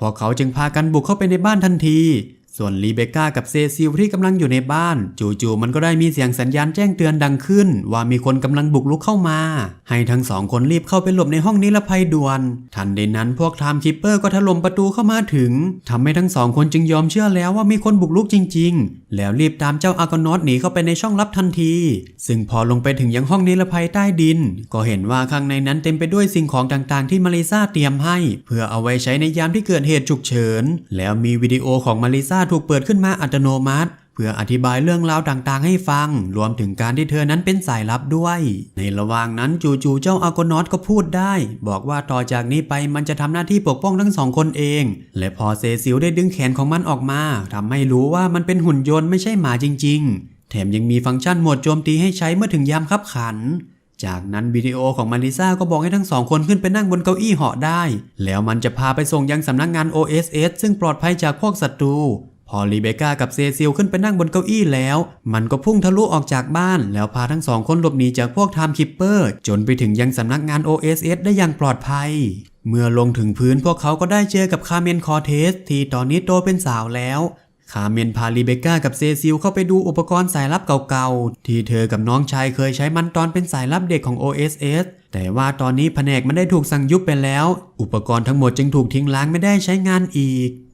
พวกเขาจึงพากันบุกเข้าไปในบ้านทันที ส่วนลีเบก้ากับเซซิลที่กำลังอยู่ในบ้าน จู่ๆมันก็ได้มีเสียงสัญญาณแจ้งเตือนดังขึ้น ว่ามีคนกำลังบุกลุกเข้ามา ให้ทั้งสองคนรีบเข้าไปหลบในห้องนิรภัยด่วน ทันใดนั้นพวกไทม์คิปเปอร์ก็ถล่มประตูเข้ามาถึงทำให้ทั้งสองคนจึงยอมเชื่อแล้วว่ามีคนบุกลุกจริง ๆ แล้วรีบตามเจ้าอากอนอตหนีเข้าไปในช่องลับทันที ซึ่งพอลงไปถึงยังห้องนิรภัยใต้ดิน ก็เห็นว่าข้างในนั้นเต็มไปด้วยสิ่งของต่างๆ ที่มาริซาเตรียมให้ เพื่อเอาไว้ใช้ในยามที่เกิดเหตุฉุกเฉิน แล้วมีวิดีโอของมาริซาถูกเปิดขึ้นมาอัตโนมัติ เพื่ออธิบายเรื่องราวต่างๆ ให้ฟัง รวมถึงการที่เธอนั้นเป็นสายลับด้วย ในระหว่างนั้นจู่ๆเจ้าอากนอตก็พูดได้ บอกว่าต่อจากนี้ไปมันจะทำหน้าที่ปกป้องทั้งสองคนเอง และพอเซซิลได้ดึงแขนของมันออกมาทำให้รู้ว่ามันเป็นหุ่นยนต์ไม่ใช่หมาจริง ๆ แถมยังมีฟังก์ชันโหมดโจมตีให้ใช้เมื่อถึงยามคับขันจากนั้นวิดีโอของมาริซาก็บอกให้ทั้งสองคนขึ้นไปนั่งบนเก้าอี้เหาะได้ แล้วมันจะพาไปส่งยังสำนักงาน OSS ซึ่งปลอดภัยจากพวกศัตรู อลีเบก้ากับเซซิลขึ้นไปนั่งบนเก้าอี้แล้ว มันก็พุ่งทะลุออกจากบ้าน แล้วพาทั้งสองคนหลบหนีจากพวกไทม์คิปเปอร์ จนไปถึงยังสำนักงาน OSS ได้อย่างปลอดภัย เมื่อลงถึงพื้นพวกเขาก็ได้เจอกับคาเมนคอร์เทส ที่ตอนนี้โตเป็นสาวแล้วคาเมนพาลีเบก้ากับเซซิลเข้าไปดูอุปกรณ์สายลับเก่าๆ ที่เธอกับน้องชายเคยใช้มันตอนเป็นสายลับเด็กของ OSS แต่ว่าตอนนี้แผนกมันได้ถูกสั่งยุบไปแล้ว อุปกรณ์ทั้งหมดจึงถูกทิ้งล้างไม่ได้ใช้งานอีก